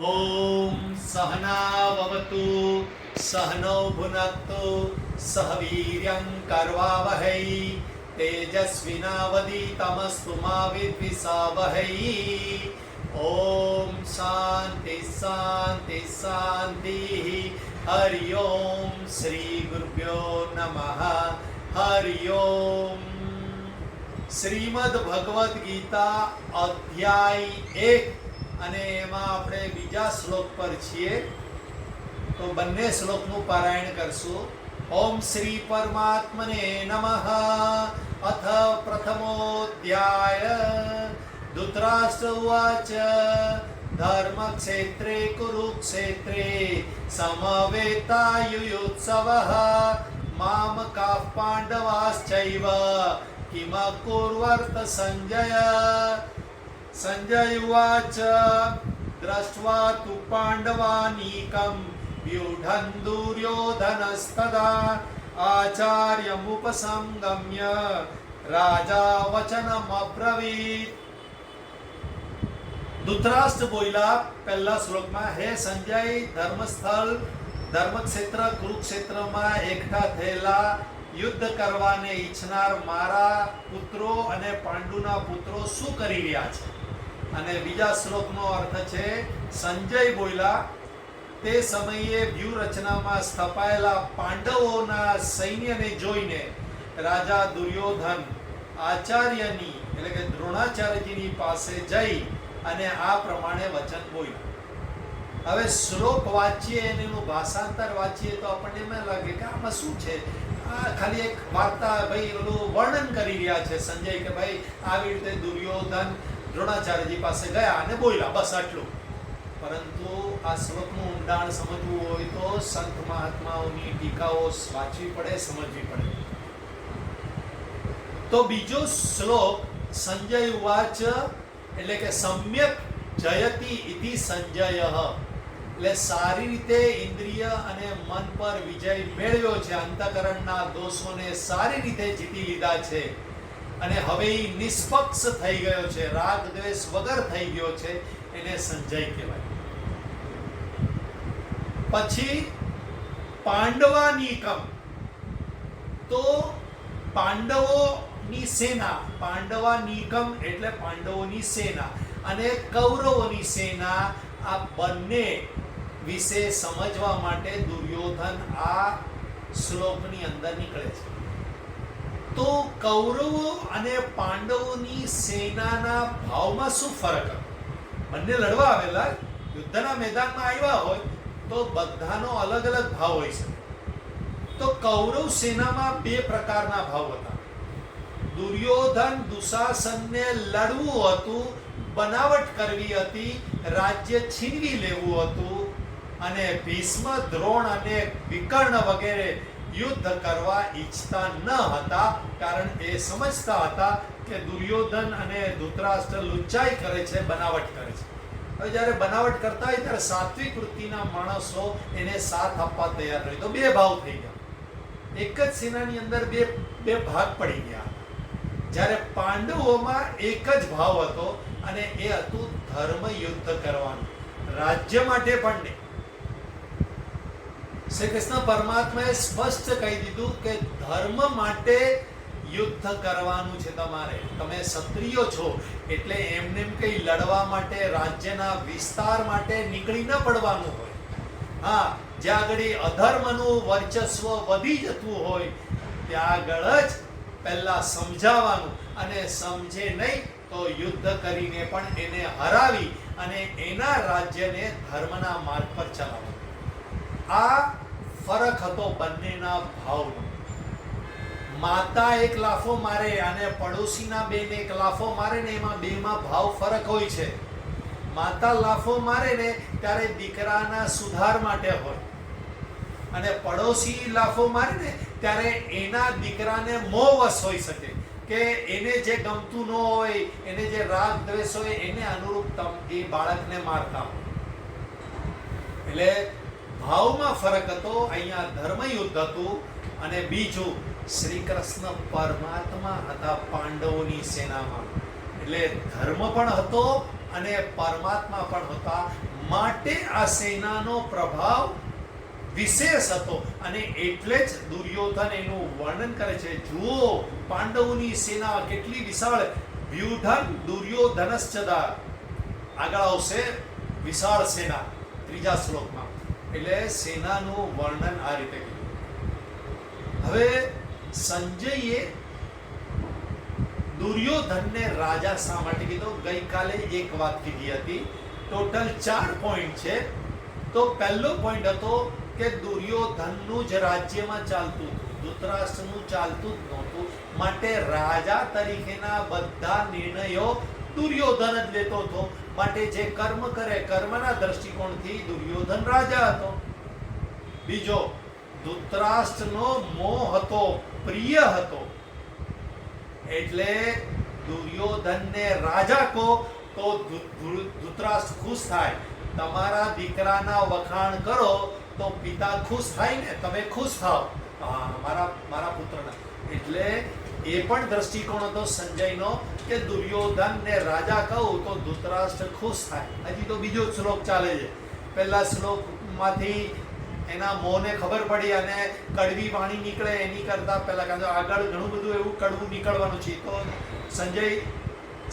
ॐ सहनाववतु सहनौ भुनक्तु सह वीर्यं कर्वावहै तेजस्विनावधीतमस्तु मा विद्विषावहै ॐ शान्ति शान्ति शान्तिः हरि ओं श्रीगुरुभ्यो नमः हरि ओम શ્રીમદ ભગવદ્ ગીતા અધ્યાય એક અને એમાં આપણે બીજા શ્લોક પર છીએ. તો બંને શ્લોકનું પારાયણ કરશું. ઓમ શ્રી પરમાત્મને નમઃ. અથ પ્રથમોધ્યાય. ધૃતરાષ્ટ્ર ઉવાચ. ધર્મક્ષેત્રે, કુરુક્ષેત્રે, સમવેતાયુયુત્સવઃ. મામકાः પાંડવાશ્ચૈવ. કિમકુર્વર્ત સંજય. सञ्जय उवाच दृष्ट्वा तु पाण्डवानीकं व्यूढं दुर्योधनस्तदा आचार्यमुपसङ्गम्य राजा वचनमब्रवीत् ધૃતરાષ્ટ્ર બોયલા, પહેલા શ્લોકમાં, હે સંજય, ધર્મસ્થળ, ધર્મક્ષેત્ર, કુરુક્ષેત્રમાં એકઠા થયેલા, યુદ્ધ કરવાને ઈચ્છનાર મારા પુત્રો અને પાંડુના પુત્રો શું કરી રહ્યા છે? અને બીજા શ્લોકનો અર્થ છે, સંજય બોલ્યા તે સમયે વ્યૂહરચનામાં સ્થપાયેલા પાંડવોના સૈન્યને જોઈને રાજા દુર્યોધન આચાર્યની, એટલે કે દ્રોણાચાર્યજીની પાસે જઈ અને આ પ્રમાણે વચન બોલ્યું. હવે શ્લોક વાંચીએ, એનું ભાષાંતર વાંચીએ તો આપણને એમ લાગે કે આમાં શું છે? આ ખાલી એક વાર્તા, ભાઈ ઓલું વર્ણન કરી રહ્યા છે સંજય કે ભાઈ, આવી રીતે દુર્યોધન દ્રોણાચાર્યજી પાસે ગયા અને બોલ્યા, બસ આટલું. પરંતુ આ શ્લોકનું ઊંડાણ સમજવું હોય તો સંત મહાત્માઓની ટીકાઓ વાંચવી પડે, સમજવી પડે. તો બીજો શ્લોક, સંજય વાચ એટલે કે, સમ્યક જયતિ ઇતિ સંજય એટલે સારી રીતે ઇન્દ્રિય અને મન પર વિજય મેળવ્યો છે. અંતકરણના દોષોને સારી રીતે જીતી લીધા છે. અને હવે એ નિષ્પક્ષ થઈ ગયો છે. રાગ દ્વેષ વગર થઈ ગયો છે એને સંજય કહેવાય. પછી પાંડવાનીકમ તો પાંડવોની સેના પાંડવાનીકમ એટલે પાંડવોની સેના અને કૌરવોની સેના, આ બંને વિશે સમજવા માટે દુર્યોધન આ શ્લોકની અંદર નીકળે છે. તો કૌરવો અને પાંડવોની સેનાના ભાવમાં શું ફરક? બંને લડવા આવેલા, યુદ્ધના મેદાનમાં આવ્યા હોય, તો બધાનો અલગ અલગ ભાવ હોય છે તો કૌરવ સેનામાં બે પ્રકારના ભાવ હતા દુર્યોધન દુશાસનને લડવું હતું, બનાવટ કરવી હતી, રાજ્ય છીનવી લેવું હતું, અને ભીષ્મ, દ્રોણ અને વિકર્ણ વગેરે યુદ્ધ કરવા ઈચ્છતા ન હતા, કારણ એ સમજતા હતા કે દુર્યોધન અને ધૃતરાષ્ટ્ર લુચ્ચાઈ કરે છે, બનાવટ કરે છે. હવે જ્યારે બનાવટ કરતા હોય ત્યારે સાત્વિક વૃત્તિના માણસો એને સાથ આપવા તૈયાર રહી તો બે ભાવ થઈ ગયા. એક જ સેનાની અંદર બે બે ભાગ પડી ગયા. જ્યારે પાંડવોમાં એક જ ભાવ હતો અને એ હતું ધર્મ યુદ્ધ કરવાનું. રાજ્ય માટે પણ નહીં. શ્રી કૃષ્ણ પરમાત્માએ સ્પષ્ટ કહી દીધું કે ધર્મ માટે યુદ્ધ કરવાનું છે તમારે. તમે ક્ષત્રિયો છો, એટલે એમને એમ કઈ લડવા માટે, રાજ્યના વિસ્તાર માટે નીકળી ન પડવાનું હોય. હા, જ્યાં આગળ અધર્મનું વર્ચસ્વ વધી જતું હોય, ત્યાં આગળ જ પહેલા સમજાવવાનું. અને સમજે નહીં તો યુદ્ધ કરીને પણ એને હરાવી અને એના રાજ્યને ધર્મના માર્ગ પર ચલાવવું આ ફરક હતો બંનેના ભાવનો. માતા એક લાફો મારે અને પડોશીના બેન એક લાફો મારે ને એમાં બેમાં ભાવ ફરક હોય છે. માતા લાફો મારે ને ત્યારે દીકરાના સુધાર માટે હોય. અને પડોશી લાફો મારે ને ત્યારે એના દીકરાને મોહવશ હોઈ શકે. કે એને જે ગમતું ન હોય, એને જે રાગ દ્વેષ હોય, એને અનુરૂપ એ બાળકને મારતા હોય. એટલે ભાવમાં ફરક હતો, અહીંયા ધર્મયુદ્ધ હતું અને બીજું શ્રી કૃષ્ણ પરમાત્મા હતા પાંડવોની સેનામાં. એટલે ધર્મ પણ હતો અને પરમાત્મા પણ હતા. માટે આ સેનાનો પ્રભાવ વિશેષ હતો અને એટલે જ દુર્યોધન એનું વર્ણન કરે છે, જુઓ, પાંડવોની સેના કેટલી વિશાળ. વ્યુધન દુર્યોધનશ્ચદા આગળ આવશે વિશાળ સેના, ત્રીજા શ્લોકમાં. એટલે સેનાનું વર્ણન આ રીતે કર્યું. હવે સંજયે દુર્યોધનને રાજા શા માટે કીધો? ગઈકાલે એક વાત કીધી હતી. ટોટલ ચાર પોઈન્ટ છે. તો પહેલો પોઈન્ટ હતો કે દુર્યોધનનું જ રાજ્યમાં ચાલતું હતું. ધૃતરાષ્ટ્રનું ચાલતું જ નહોતું. માટે રાજા તરીકેના બધા નિર્ણયો દુર્યોધન જ લેતો હતો. માટે જે કર્મ કરે, કર્મના દ્રષ્ટિકોણથી દુર્યોધન રાજા હતો. બીજો, ધૃતરાષ્ટ્રનો મોહ હતો, પ્રિય હતો. એટલે દુર્યોધનને રાજા કહો, તો ધૃતરાષ્ટ્ર ખુશ થાય. તમારા દીકરાના વખાણ કરો, તો પિતા ખુશ થાય ને, તમે ખુશ થાવ. મારા મારા પુત્રના. એટલે એ પણ દ્રષ્ટિકોણ હતો સંજયનો. કે દુર્યોધનને રાજા કહું તો ધૃતરાષ્ટ્ર ખુશ થાય. હજી તો બીજો શ્લોક ચાલે છે. પહેલા શ્લોકમાંથી એના મોંને ખબર પડી અને કડવી વાણી નીકળે એની કરતા પહેલા કારણ આગળ ઘણું બધું એવું કડવું નીકળવાનું છે. તો સંજય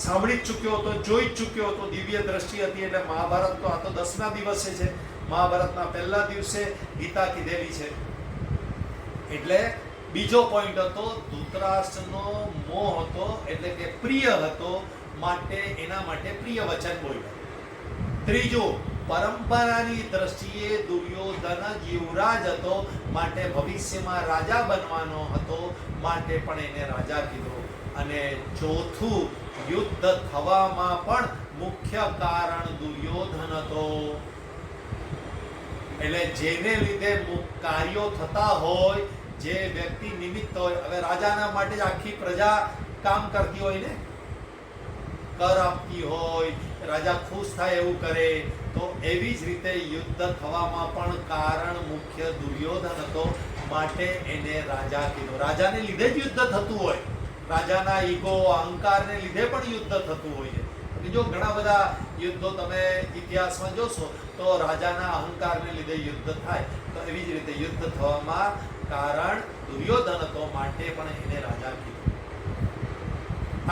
સાંભળી જ ચૂક્યો હતો, જોઈ જ ચૂક્યો હતો, દિવ્ય દ્રષ્ટિ હતી એટલે મહાભારત તો આ તો દસમા દિવસે છે. મહાભારતના પહેલા દિવસે ગીતા કીધેલી છે. એટલે બીજો પોઈન્ટ હતો, ધૂતરાષ્ટ્રનો મોહ હતો એટલે કે પ્રિય હતો માટે, એના માટે પ્રિય વચન બોલ્યા. ત્રીજો, પરંપરાની દ્રષ્ટિએ દુર્યોધન જ યુવરાજ હતો માટે ભવિષ્યમાં રાજા બનવાનો હતો માટે પણ એને રાજા કીધો. અને ચોથું, યુદ્ધ થવામાં પણ મુખ્ય કારણ દુર્યોધન હતો. એટલે જેને લીધે કાર્યો થતા હોય જે વ્યક્તિ નિમિત્ત હોય, હવે રાજાના માટે જ આખી પ્રજા કામ કરતી હોય ને? કર આપતી હોય, રાજા ખુશ થાય એવું કરે, તો એવી જ રીતે યુદ્ધ થવામાં પણ કારણ મુખ્ય દુર્યોધન હતો, માટે એને રાજા કીધો. રાજાને લીધે જ યુદ્ધ થતું હોય. રાજાના ઈગો, અહંકારને લીધે પણ યુદ્ધ થતું હોય છે. બીજો ઘણા બધા યુદ્ધો તમે ઇતિહાસમાં જોશો, તો રાજાના અહંકારને લીધે યુદ્ધ થાય. તો એવી જ રીતે યુદ્ધ થવામાં કારણ દુર્યોધન હતો માટે પણ એને રાજા કીધો.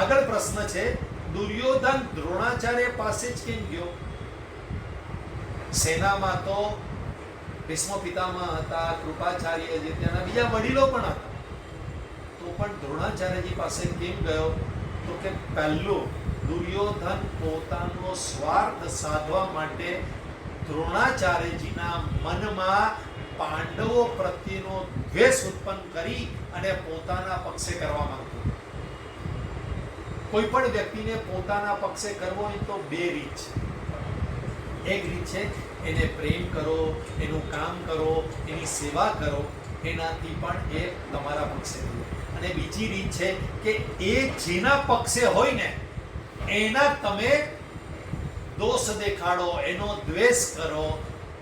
આગળ પ્રશ્ન છે, દુર્યોધન દ્રોણાચાર્ય પાસે જ કેમ ગયો? સેનામાં તો ભીષ્મ પિતામાં હતા, કૃપાચાર્ય જે ત્યાંના બીજા વડીલો પણ હતા. તો પણ દ્રોણાચાર્યજી પાસે કેમ ગયો? તો કે પહેલું, દુર્યોધન પોતાનો સ્વાર્થ સાધવા માટે દ્રોણાચાર્યજીના મનમાં પાંડવો પ્રત્યેનો દ્વેષ ઉત્પન્ન કરી અને પોતાના પક્ષે કરવા માંગતો કોઈ પણ વ્યક્તિને પોતાના પક્ષે કરવો હોય તો બે રીત છે. એક રીત છે, એને પ્રેમ કરો, એનું કામ કરો, એની સેવા કરો, એનાથી પણ એ તમારા પક્ષે અને બીજી રીત છે કે એ જેના પક્ષે હોય ને, એના તમે દોષ દેખાડો, એનો દ્વેષ કરો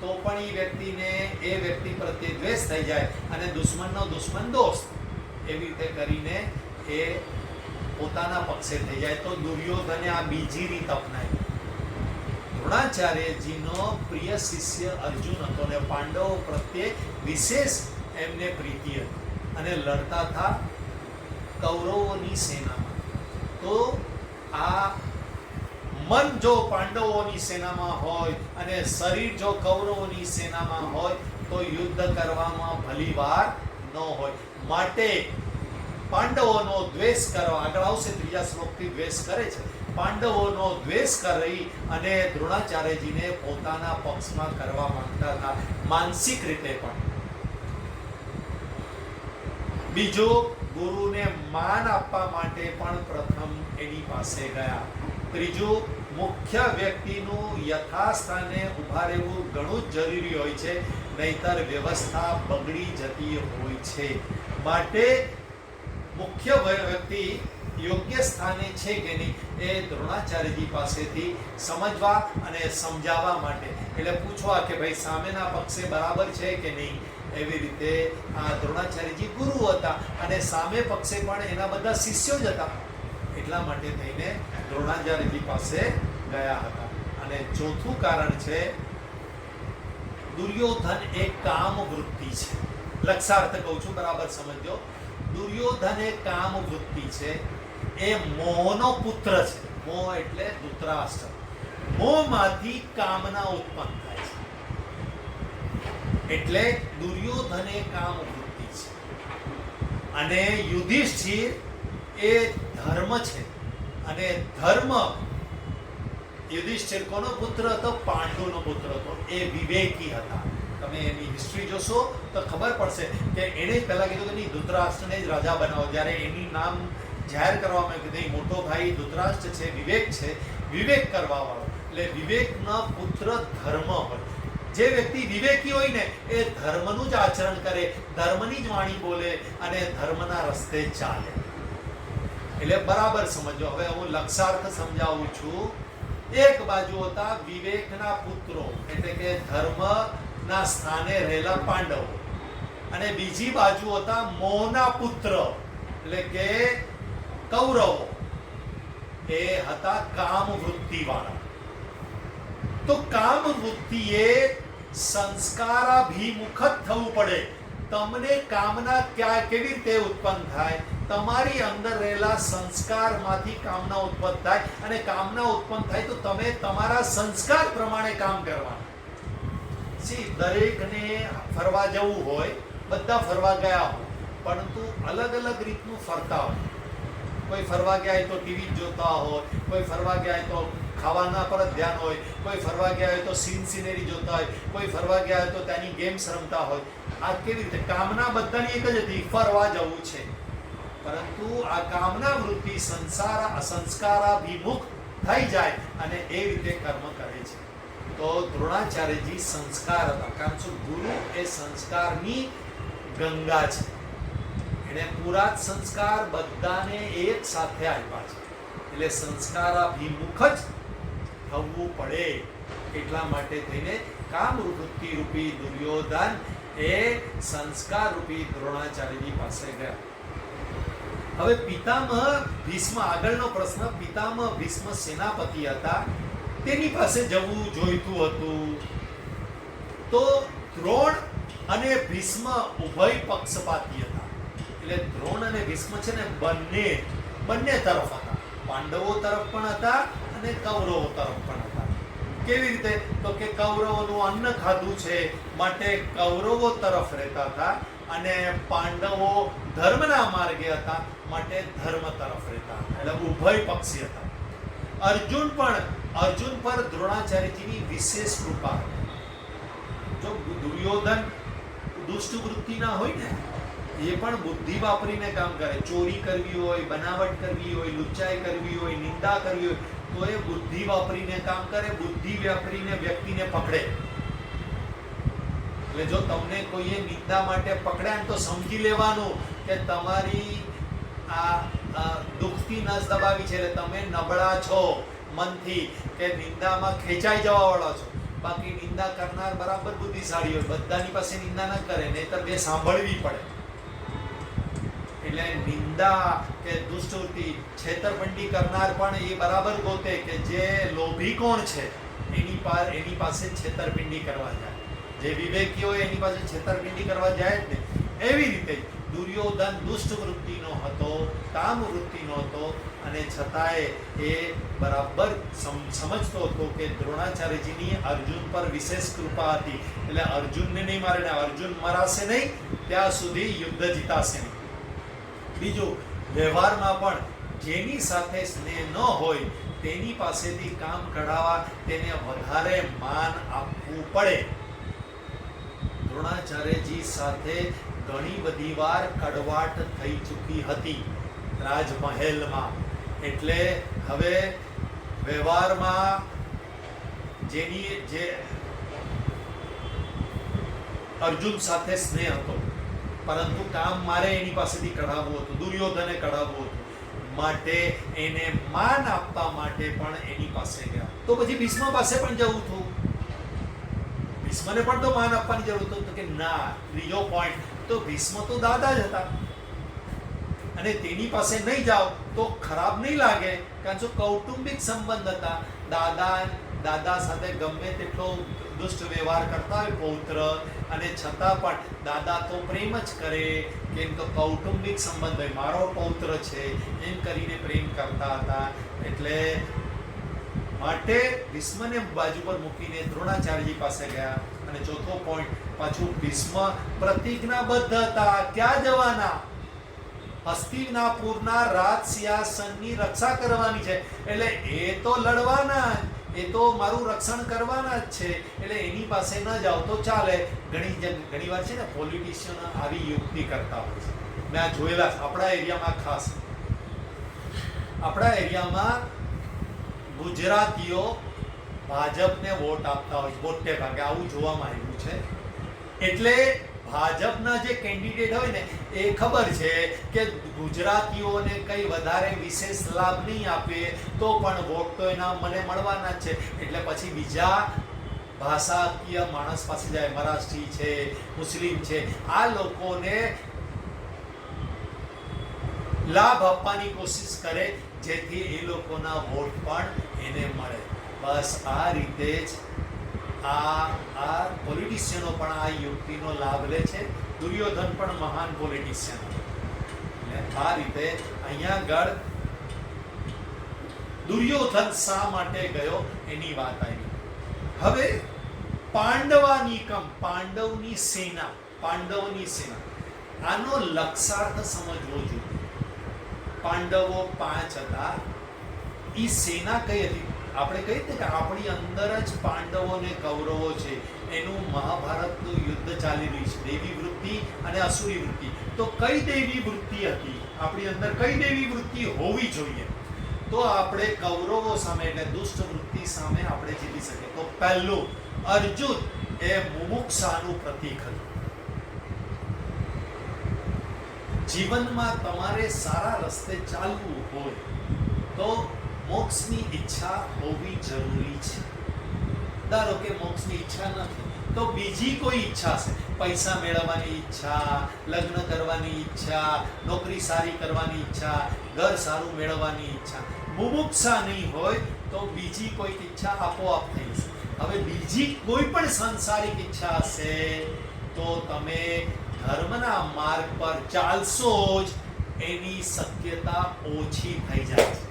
તો પણ એ વ્યક્તિને એ વ્યક્તિ પ્રત્યે દ્વેષ થઈ જાય અને દુશ્મનનો દુશ્મન દોસ્ત એવી રીતે કરીને એ પોતાના પક્ષે થઈ જાય. તો દુર્યોધને આ બીજી રીત અપનાવી. દ્રોણાચાર્યજીનો પ્રિય શિષ્ય અર્જુન હતો ને પાંડવો પ્રત્યે વિશેષ એમને પ્રીતિ હતી અને લડતા હતા કૌરવોની સેનામાં. તો આ મન જો પાંડવોની સેનામાં હોય અને શરીર જો કૌરવોની સેનામાં હોય, તો યુદ્ધ કરવામાં ભલીવાર ન હોય. માટે પાંડવોનો દ્વેષ કરવા, આગળ આવશે ત્રીજા શ્લોકથી દ્વેષ કરે છે. પાંડવોનો દ્વેષ કરી અને દ્રોણાચાર્યજીને પોતાના પક્ષમાં કરવા માંગતા હતા. માનસિક રીતે પણ. બીજું ગુરુને માન આપવા માટે પણ પ્રથમ એની પાસે ગયા. ત્રીજું મુખ્ય વ્યક્તિનું યથાસ્થાને ઊભા રહેવું ઘણું જ જરૂરી હોય છે, નહીતર વ્યવસ્થા બગડી જતી હોય છે. માટે મુખ્ય વ્યક્તિ યોગ્ય સ્થાને છે કે નહીં એ દ્રોણાચાર્યજી પાસેથી સમજવા અને સમજાવવા માટે. એટલે પૂછવા કે ભાઈ સામેના પક્ષે બરાબર છે કે નહીં? એવી રીતે આ દ્રોણાચાર્યજી ગુરુ હતા અને સામે પક્ષે પણ એના બધા શિષ્યો જ હતા. એટલા માટે થઈને દ્રોણાચાર્યજી પાસે ગયા હતા. અને ચોથું કારણ છે, દુર્યોધન એ કામ વૃત્તિ છે. લક્ષાર્થ કહું છું, બરાબર સમજો દુર્યોધન એ કામ વૃત્તિ છે, એ મોહનો પુત્ર છે. મોહ એટલે ધૃતરાષ્ટ્ર. મોહમાંથી કામના ઉત્પન્ન થાય છે. એટલે દુર્યોધન એ કામ વૃત્તિ છે. અને યુધિષ્ઠિર એ ધર્મ છે. અને ધર્મ યુધિષ્ઠિર કોનો પુત્ર હતો? પાંડુનો પુત્ર હતો. એ વિવેકી હતા. તમે એની હિસ્ટ્રી જોશો તો ખબર પડશે કે એણે જ પહેલાં કીધું કે નહીં, ધૃતરાષ્ટ્રને જ રાજા બનાવો. જ્યારે એની નામ જાહેર કરવામાં આવ્યું કે નહીં, મોટો ભાઈ ધૃતરાષ્ટ્ર છે, વિવેક છે, વિવેક કરવાવાળો એટલે વિવેકના પુત્ર ધર્મ હોય. જે વ્યક્તિ વિવેકી હોય ને, એ ધર્મનું જ આચરણ કરે, ધર્મની જ વાણી બોલે અને ધર્મના રસ્તે ચાલે. એટલે બરાબર સમજો હવે હું લક્ષાર્થ સમજાવું છું. એક બાજુ હતા વિવેકના પુત્રો, એટલે કે ધર્મના સ્થાને રહેલા પાંડવો. અને બીજી બાજુ હતા મોહના પુત્ર, એટલે કે કૌરવો. એ હતા કામ વૃત્તિ વાળા તો કામ વૃત્તિ એ સંસ્કારાભિમુખ થવું પડે. તમને કામના ક્યાં કેવી રીતે ઉત્પન્ન થાય? તમારી અંદર રહેલા સંસ્કારમાંથી કામના ઉત્પન્ન થાય અને કામના ઉત્પન્ન થાય તો તમે તમારા સંસ્કાર પ્રમાણે કામ કરવાના. સી દરેકને ફરવા જવું હોય, બધા ફરવા ગયા હોય, પરંતુ અલગ અલગ રીતનું ફરતા હોય. કોઈ ફરવા ગયા હોય તો ટીવી જોતા હોય, કોઈ ફરવા ગયા હોય તો ખાવાના પર જ ધ્યાન હોય, કોઈ ફરવા ગયા હોય તો સીન, સિનેરી જોતા હોય, કોઈ ફરવા ગયા હોય તો ત્યાંની ગેમ્સ રમતા હોય. આ રીતે? કામના બધાની એક જ હતી, ફરવા જવું છે. પરંતુ આ કામના વૃત્તિ સંસાર સંસ્કારાભિમુખ થઈ જાય અને એ રીતે કર્મ કરે છે. તો દ્રોણાચાર્યજી સંસ્કાર હતા. કારણ શું? ગુરુ એ સંસ્કારની ગંગા છે. એને પૂરા સંસ્કાર બધાને એક સાથે આપ્યા છે. એટલે સંસ્કારાભિમુખ જ થવું પડે એટલા માટે થઈને કામ વૃત્તિ રૂપી દુર્યોધન એ સંસ્કાર રૂપી દ્રોણાચાર્યની પાસે ગયા. હવે પિતામહ ભીષ્મ, આગળનો પ્રશ્ન, પિતામહ ભીષ્મ સેનાપતિ હતા, તેની પાસે જવું જોઈતું હતું. તો દ્રોણ અને ભીષ્મ ઉભય પક્ષપાતી હતા. એટલે દ્રોણ અને ભીષ્મ છે ને બંને બંને તરફ હતા. પાંડવો તરફ પણ હતા અને કૌરવો તરફ પણ હતા. કેવી રીતે? તો કે કૌરવોનું અન્ન ખાધું છે માટે કૌરવો તરફ રહેતા હતા અને પાંડવો ધર્મના માર્ગે હતા માટે ધર્મ તરફ રહેતા હતા. એટલે ઉભય પક્ષી હતા. અર્જુન પણ, અર્જુન પર દ્રોણાચાર્યજીની વિશેષ કૃપા જો દુર્યોધન દુષ્ટ વૃત્તિના હોય ને, એ પણ બુદ્ધિ વાપરીને કામ કરે. ચોરી કરવી હોય, બનાવટ કરવી હોય, લુચ્ચાઈ કરવી હોય, નિંદા કરવી હોય તો એ બુદ્ધિ વાપરીને કામ કરે, બુદ્ધિ વાપરીને વ્યક્તિને પકડે. એટલે જો તમને કોઈએ નિંદા માટે પકડ્યા તો સમજી લેવાનું કે તમારી આ દુઃખથી નસ દબાવી છે એટલે તમે નબળા છો મનથી કે નિંદામાં ખેંચાઈ જવા વાળો છો. બાકી નિંદા કરનાર બરાબર બુદ્ધિશાળી હોય, બધાની પાસે નિંદા ન કરે, નહીતર બે સાંભળવી પડે. એટલે નિંદા કે દુષ્ટુતિ છેતરપિંડી કરનાર પણ એ બરાબર ગોતે કે જે લોભી કોણ છે, એની પા, એની પાસે છેતરપિંડી કરવા જાય. જે વિવેકી હોય એની પાસે છેતરપિંડી કરવા જાય ને એવી રીતે દુર્યોધન દુષ્ટ વૃત્તિનો હતો, કામ વૃત્તિનો હતો અને છતાંય એ બરાબર સમજતો હતો કે દ્રોણાચાર્યજીની અર્જુન પર વિશેષ કૃપા હતી. એટલે અર્જુનને નહીં મારે અર્જુન મરાશે નહીં, ત્યાં સુધી યુદ્ધ જીતાશે નહીં. બીજું, વ્યવહારમાં પણ જેની સાથે સ્નેહ ન હોય તેની પાસેથી કામ કઢાવવા તેને વધારે માન આપવું પડે. દ્રોણાચાર્યજી સાથે ઘણી બધી વાર કડવાટ થઈ ચૂકી હતી રાજમહેલમાં. એટલે હવે વ્યવહારમાં જેની જે અર્જુન સાથે સ્નેહ હતો. પરંતુ કામ મારે એની પાસેથી કઢાવવું હતું, દુર્યોધને કઢાવવું હતું. માટે એને માન આપવા માટે પણ એની પાસે ગયા. તો પછી ભીષ્મ પાસે પણ જવું હતું. ભીષ્મને પણ તો માન આપવાની જરૂર હતું. કે ના, ત્રીજો પોઈન્ટ તો ભીષ્મ તો દાદા જ હતા. અને તેની પાસે નહીં જાઓ તો ખરાબ નહીં લાગે. કારણ કે કૌટુંબિક સંબંધ હતા. દાદા દાદા સાથે ગમે તેટલો દુષ્ટ વ્યવહાર કરતા હોય પૌત્ર, અને છતાં પણ દાદા તો પ્રેમ જ કરે. કેમ તો કૌટુંબિક સંબંધ મારો પૌત્ર છે, એમ કરીને પ્રેમ કરતા હતા. એટલે માટે ભીષ્મને બાજુ પર મૂકીને દ્રોણાચાર્યજી પાસે ગયા. અને ચોથો પોઈન્ટ પાછું ભીષ્મ પ્રતિજ્ઞાબદ્ધ હતા. ક્યાં જવાના? હસ્તિનાપુરના રાજ સિંહાસનની રક્ષા કરવાની છે. એટલે એ તો લડવાના જ. એ તો મારું રક્ષણ કરવાના જ છે. એટલે એની પાસે ન જાઓ તો ચાલે. ઘણી જન ઘણી વાર છે ને પોલિટિશિયન આવી યુક્તિ કરતા હોય છે. મેં આ જોયેલા આપણા એરિયામાં ખાસ. આપણા એરિયામાં ગુજરાતીઓ ભાજપને વોટ આપતા હોય મોટે ભાગે આવું જોવામાં આવ્યું છે. એટલે ભાજપના જે કેન્ડિડેટ હોય ને, એ ખબર છે કે ગુજરાતીઓને કંઈ વધારે વિશેષ લાભ નહીં આપે, તો પણ વોટ તો એના મને મળવાના જ છે. એટલે પછી બીજા ભાષાકીય માણસ પાસે જાય, મરાઠી છે, મુસ્લિમ છે, આ લોકોને લાભ આપવાની કોશિશ કરે, જેથી એ લોકોના વોટ પણ એને મળે. બસ આ રીતે જ આ આ પોલિટિશિયનો પણ આ યુક્તિનો લાભ લે છે. દુર્યોધન પણ મહાન પોલિટિશિયન એટલે આ રીતે અહીંયા આગળ દુર્યોધન શા માટે ગયો એની વાત આવી. હવે પાંડવાનીકમ પાંડવની સેના પાંડવની સેના. આનો લક્ષાર્થ સમજવો જોઈએ. પાંડવો પાંચ હતા. એ સેના કઈ હતી? આપણે કહીએ ને કે આપણી અંદર જ પાંડવો અને કૌરવો છે. એનું મહાભારતનું યુદ્ધ ચાલી રહ્યું છે. દેવી વૃત્તિ અને અસુરી વૃત્તિ. તો કઈ દેવી વૃત્તિ હતી? આપણી અંદર કઈ દેવી વૃત્તિ હોવી જોઈએ? તો આપણે કૌરવો સામે એટલે દુષ્ટ વૃત્તિ સામે આપણે જીતી શકીએ. તો પહેલું, અર્જુન એ મુમુક્ષાનું પ્રતીક હતું. જીવનમાં તમારે સારા રસ્તે ચાલવું હોય તો મોક્ષની ઈચ્છા હોવી જરૂરી છે. ધારો કે મોક્ષની ઈચ્છા નથી, તો બીજી કોઈ ઈચ્છા છે? પૈસા મેળવવાની ઈચ્છા, લગ્ન કરવાની ઈચ્છા, નોકરી સારી કરવાની ઈચ્છા, ઘર સારું મેળવવાની ઈચ્છા. મુમુક્ષા નહીં હોય તો બીજી કોઈ ઈચ્છા આપોઆપ થઈ જશે હવે બીજી કોઈ પણ સાંસારિક ઈચ્છા હશે તો તમે ધર્મના માર્ગ પર ચાલશો જ, એની શક્યતા ઓછી થઈ જાય છે.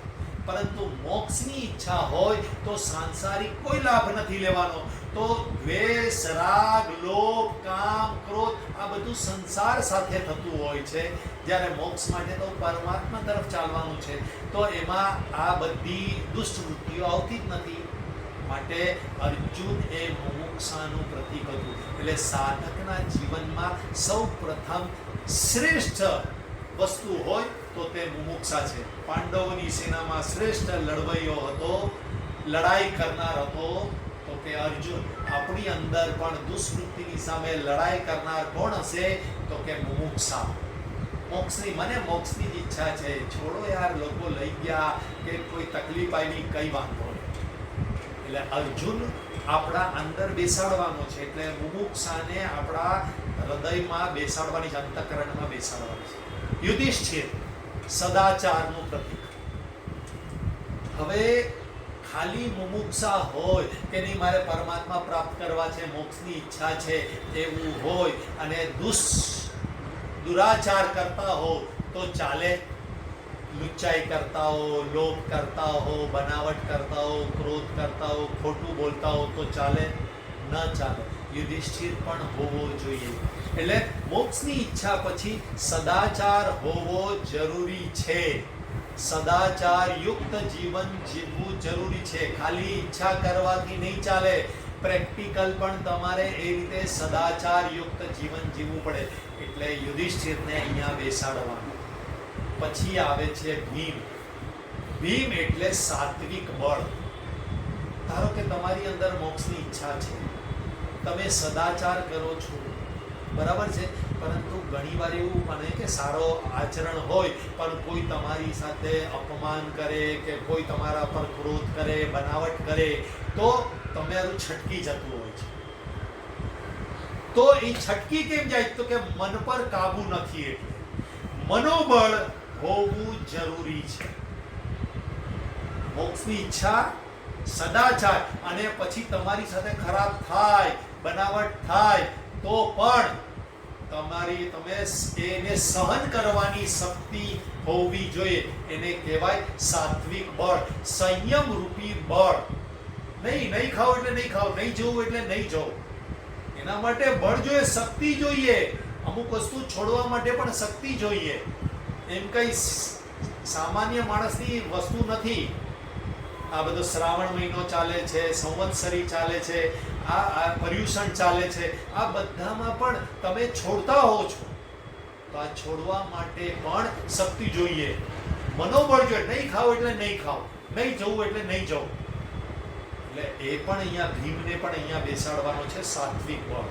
પરંતુ મોક્ષની ઈચ્છા હોય તો સાંસારિક કોઈ લાભ નથી લેવાનો. તો દ્વેષ, રાગ, લોભ, કામ, ક્રોધ આ બધું સંસાર સાથે થતું હોય છે. જ્યારે મોક્ષ માટે તો પરમાત્મા તરફ ચાલવાનું છે. તો એમાં આ બધી દુષ્ટ વૃત્તિઓ આવતી જ નથી. માટે અર્જુન એ મોક્ષાનું પ્રતીક હતું. એટલે સાધકના જીવનમાં સૌ પ્રથમ શ્રેષ્ઠ વસ્તુ હોય તો તે મુમુક્ષા છે. પાંડવોની સેનામાં શ્રેષ્ઠ લડવૈયો હતો, લડાઈ કરનાર હતો. તો તે અર્જુન, આપણી અંદર પણ દુષ્કૃતિની સામે લડાઈ કરનાર કોણ હશે? તો કે મુમુક્ષા. મોક્ષની, મને મોક્ષની ઈચ્છા છે. છોડો યાર, લોકો લઈ ગયા કે કોઈ તકલીફ આવી કઈ વાંધો એટલે અર્જુન આપણા અંદર બેસાડવાનો છે. એટલે મુમુક્ષાને આપણા હૃદયમાં બેસાડવાની અંતઃકરણમાં બેસાડવાની છે. યુધિષ્ઠિર સદાચારનું પ્રતીક. હવે ખાલી મુમુક્ષા હોય કે નહીં મારે પરમાત્મા પ્રાપ્ત કરવા છે, મોક્ષની ઈચ્છા છે તેવું હોય અને દુષ, દુરાચાર કરતા હો તો ચાલે. લુચ્ચાઈ કરતા હો, લોભ કરતા હો, બનાવટ કરતા હો, ક્રોધ કરતા હો, ખોટું બોલતા હો તો ચાલે. ન ચાલે. યુધિષ્ઠિર પણ હોવો જોઈએ. એટલે મોક્ષની ઈચ્છા પછી સદાચાર હોવો જરૂરી છે. સદાચાર યુક્ત જીવન જીવવું જરૂરી છે. ખાલી ઈચ્છા કરવાથી નહીં ચાલે. પ્રેક્ટિકલ પણ તમારે એ રીતે સદાચાર યુક્ત જીવન જીવવું પડે. એટલે યુધિષ્ઠિરને અહીંયા બેસાડવાનું. પછી આવે છે ભીમ. ભીમ એટલે સાત્વિક બળ. ધારો કે તમારી અંદર મોક્ષની ઈચ્છા છે. તમે સદાચાર કરો છો. બરાબર છે? પરંતુ ઘણીવાર એવું બને કે સારો આચરણ હોય, પણ કોઈ તમારી સાથે અપમાન કરે કે કોઈ તમારા પર ક્રોધ કરે, બનાવટ કરે, તો તમારું છટકી જતું હોય છે. તો એ છટકી કેમ જાય? તો કે મન પર કાબુ નથી એટલે. મનોબળ હોવું જરૂરી છે. મોક્ષની ઈચ્છા સદાચાર, અને પછી તમારી સાથે ખરાબ થાય, બનાવટ થાય, તો પણ તમારી તમે એને સહન કરવાની શક્તિ હોવી જોઈએ. એને કહેવાય સાત્વિક બળ, સંયમ રૂપી બળ. નહીં નહીં ખાઓ એટલે નહીં ખાઓ, નહીં જવું એટલે નહીં જવું. એના માટે બળ જોઈએ, શક્તિ જોઈએ. અમુક વસ્તુ છોડવા માટે પણ શક્તિ જોઈએ. એમ કઈ સામાન્ય માણસની વસ્તુ નથી. આ બધો શ્રાવણ મહિનો ચાલે છે, સંવત્સરી ચાલે છે. આ આ પર્યુષણ ચાલે છે. આ બધામાં પણ તમે છોડતા હો છો. તો આ છોડવા માટે પણ શક્તિ જોઈએ. મનોબળ જોઈએ. નહીં ખાઓ એટલે નહીં ખાવ નહીં જવું એટલે નહીં જવું. એટલે એ પણ અહીંયા ભીમને પણ અહીંયા બેસાડવાનો છે સાત્વિક બળ.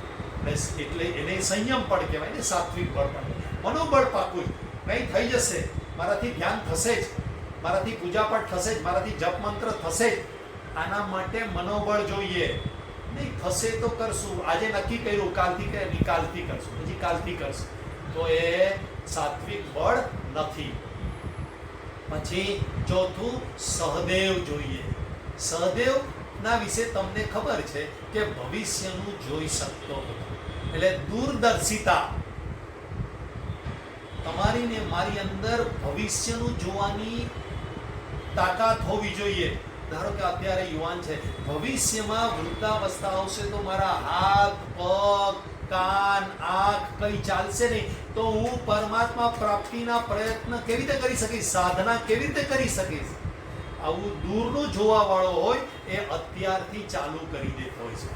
એટલે એને સંયમ પણ કહેવાય ને સાત્વિક બળ પણ. મનોબળ પાકું નહીં થઈ જશે. મારાથી ધ્યાન થશે જ. મારાથી પૂજાપાઠ થશે જ. મારાથી જપ મંત્ર થશે જ. આના માટે મનોબળ જોઈએ. નહીં થશે તો કરશું. આજે નક્કી કર્યું, કાલથી કે નહીં, કાલથી કરશું. પછી કાલથી કરશું. તો એ સાત્વિક બળ નથી. પછી ચોથું સહદેવ જોઈએ. સહદેવ ના વિશે તમને ખબર છે કે ભવિષ્યનું જોઈ શકતો એટલે દૂરદર્શિતા. તમારી ને મારી અંદર ભવિષ્યનું જોવાની તાકાત હોવી જોઈએ. ધારો કે અત્યારે યુવાન છે, ભવિષ્યમાં વૃદ્ધાવસ્થા આવશે તો મારા હાથ, પગ, કાન, આંખ કઈ ચાલશે નહીં. તો હું પરમાત્મા પ્રાપ્તિના પ્રયત્ન કેવી રીતે કરી શકીશ? સાધના કેવી રીતે કરી શકીશ? આવું દૂરનું જોવા વાળો હોય એ અત્યારથી ચાલુ કરી દેતો હોય છે.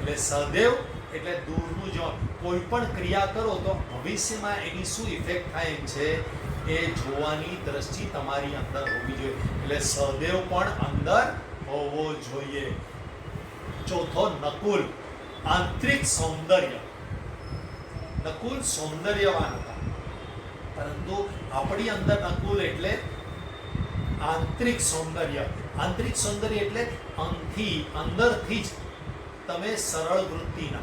એટલે સદૈવ એટલે દૂરનું જો કોઈ પણ ક્રિયા કરો તો ભવિષ્યમાં એની શું ઇફેક્ટ થાય એમ છે? એ જોવાની દ્રષ્ટિ તમારી અંદર હોવી જોઈએ. એટલે સહદેવ પણ અંદર હોવો જોઈએ. ચોથો, નકુલ. આંતરિક સૌંદર્ય. નકુલ સૌંદર્યવાન હતા. પરંતુ આપણી અંદર નકુલ એટલે આંતરિક સૌંદર્ય. આંતરિક સૌંદર્ય એટલે અંથી અંદરથી જ તમે સરળ વૃત્તિના.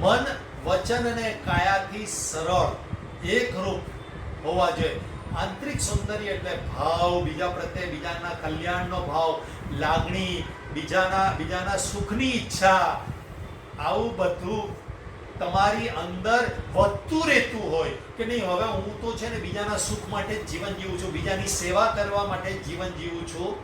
મન, વચન અને કાયાથી સરળ. એકરૂપ હોવા જોઈએ. આંતરિક સૌંદર્ય એટલે ભાવ, બીજા પ્રત્યે બીજાના કલ્યાણનો ભાવ, લાગણી, બીજાના બીજાના સુખની ઈચ્છા. આવું બધું તમારી અંદર વધતું રહેતું હોય કે નહીં, હવે હું તો છે ને બીજાના સુખ માટે જીવન જીવું છું, બીજાની સેવા કરવા માટે જીવન જીવું છું.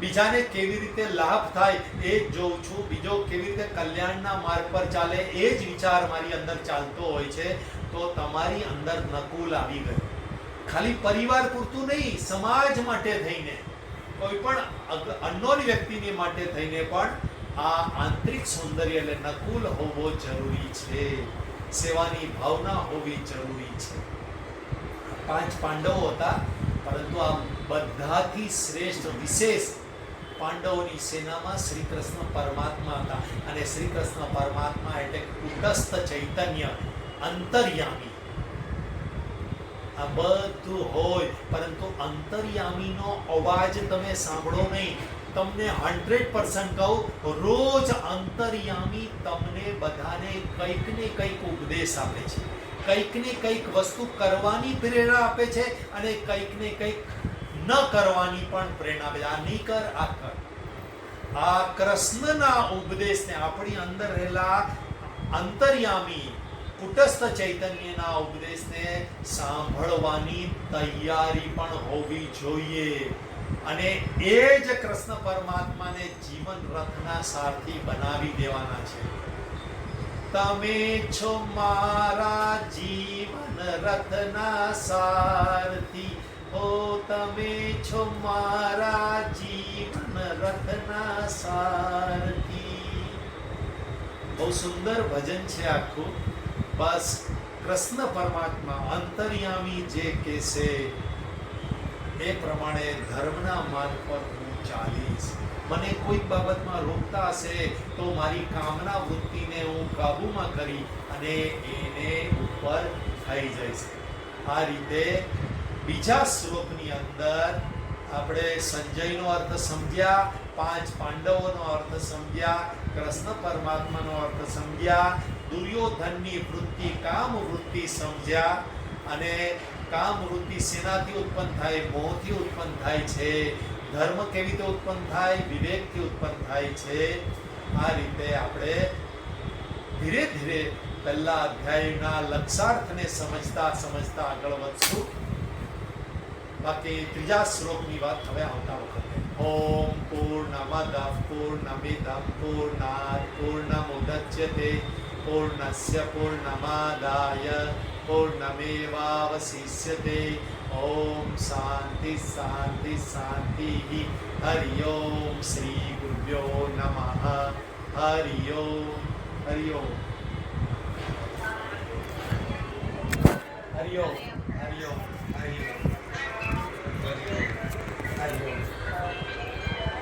બીજાને કેવી રીતે લાભ થાય એ જ જોઉં છું. બીજો કેવી રીતે કલ્યાણના માર્ગ પર ચાલે એ જ વિચાર મારી અંદર ચાલતો હોય છે. તો તમારી અંદર નકુલ આવી ગયું ખાલી પરિવાર પૂરતું નહીં, સમાજ માટે થઈને, કોઈ પણ અનનોન વ્યક્તિની માટે થઈને પણ આ આંતરિક સૌંદર્ય એટલે નકુલ હોવો જરૂરી છે. સેવાની ભાવના હોવી જરૂરી છે. પાંચ પાંડવો હતા, પરંતુ આ બધાથી શ્રેષ્ઠ, વિશેષ પાંડવોની સેનામાં શ્રી કૃષ્ણ પરમાત્મા હતા. અને શ્રી કૃષ્ણ પરમાત્મા એટલે કુટસ્થ ચૈતન્ય. અંતર્યામી. આ બધું હોય, પરંતુ અંતર્યામીનો અવાજ તમે સાંભળો નહીં. તમને હંડ્રેડ પર્સન્ટ કહું, રોજ અંતર્યામી તમને બધાને કંઈક ને કંઈક ઉપદેશ આપે છે. કંઈક ને કંઈક વસ્તુ કરવાની પ્રેરણા આપે છે અને કંઈક ને કંઈક ન કરવાની પણ પ્રેરણા આપે આ નહીં કર, આ કર. આ કૃષ્ણના ઉપદેશને આપણી અંદર રહેલા અંતર્યામી કુટસ્થ ચૈતન્યના ઉપદેશને સાંભળવાની તૈયારી પણ હોવી જોઈએ. અને એ જ કૃષ્ણ પરમાત્માને જીવન રથના સારથી બનાવી દેવાના છે. તમે છો મારા જીવન રથના સારથી. હો, તમે છો મારા જીવન રથના સારથી. બહુ સુંદર ભજન છે આખું. બસ કૃષ્ણ પરમાત્મા અંતર્યામી જે કહેશે એ પ્રમાણે ધર્મના માર્ગ પર હું ચાલીશ. મને કોઈક બાબતમાં રોકતા હશે તો મારી કામના વૃત્તિને હું કાબૂમાં કરી અને એને ઉપર થઈ જઈશ. આ રીતે બીજા શ્લોકની અંદર આપણે સંજયનો અર્થ સમજ્યા, પાંચ પાંડવોનો અર્થ સમજ્યા, કૃષ્ણ પરમાત્માનો અર્થ સમજ્યા દુર્યોધનની વૃત્તિ, કામ વૃત્તિ સમજ્યા અને કામ વૃત્તિ સેનાથી ઉત્પન્ન થાય, મોહથી ઉત્પન્ન થાય છે, ધર્મ કેવી રીતે ઉત્પન્ન થાય, વિવેકથી ઉત્પન્ન થાય છે. આ રીતે આપણે ધીરે ધીરે પહેલા અધ્યાયના લક્ષાર્થને સમજતા સમજતા આગળ વધશું. બાકી ત્રીજા શ્લોકની વાત હવે આવતા વખતે. ઓમ પૂર્ણમદ પૂર્ણમિદમ પૂર્ણાત પૂર્ણમુદચ્યતે પૂર્ણસ્ય પૂર્ણમાદાય પૂર્ણમેવાવશિષ્યતે ઓમ શાંતિ શાંતિ શાંતિ હરિ ઓમ શ્રી ગુરુભ્યો નમઃ હરિ ઓમ હરિ ઓમ હરિ ઓમ હરિ ઓમ હરિ ઓમ હરિ ઓમ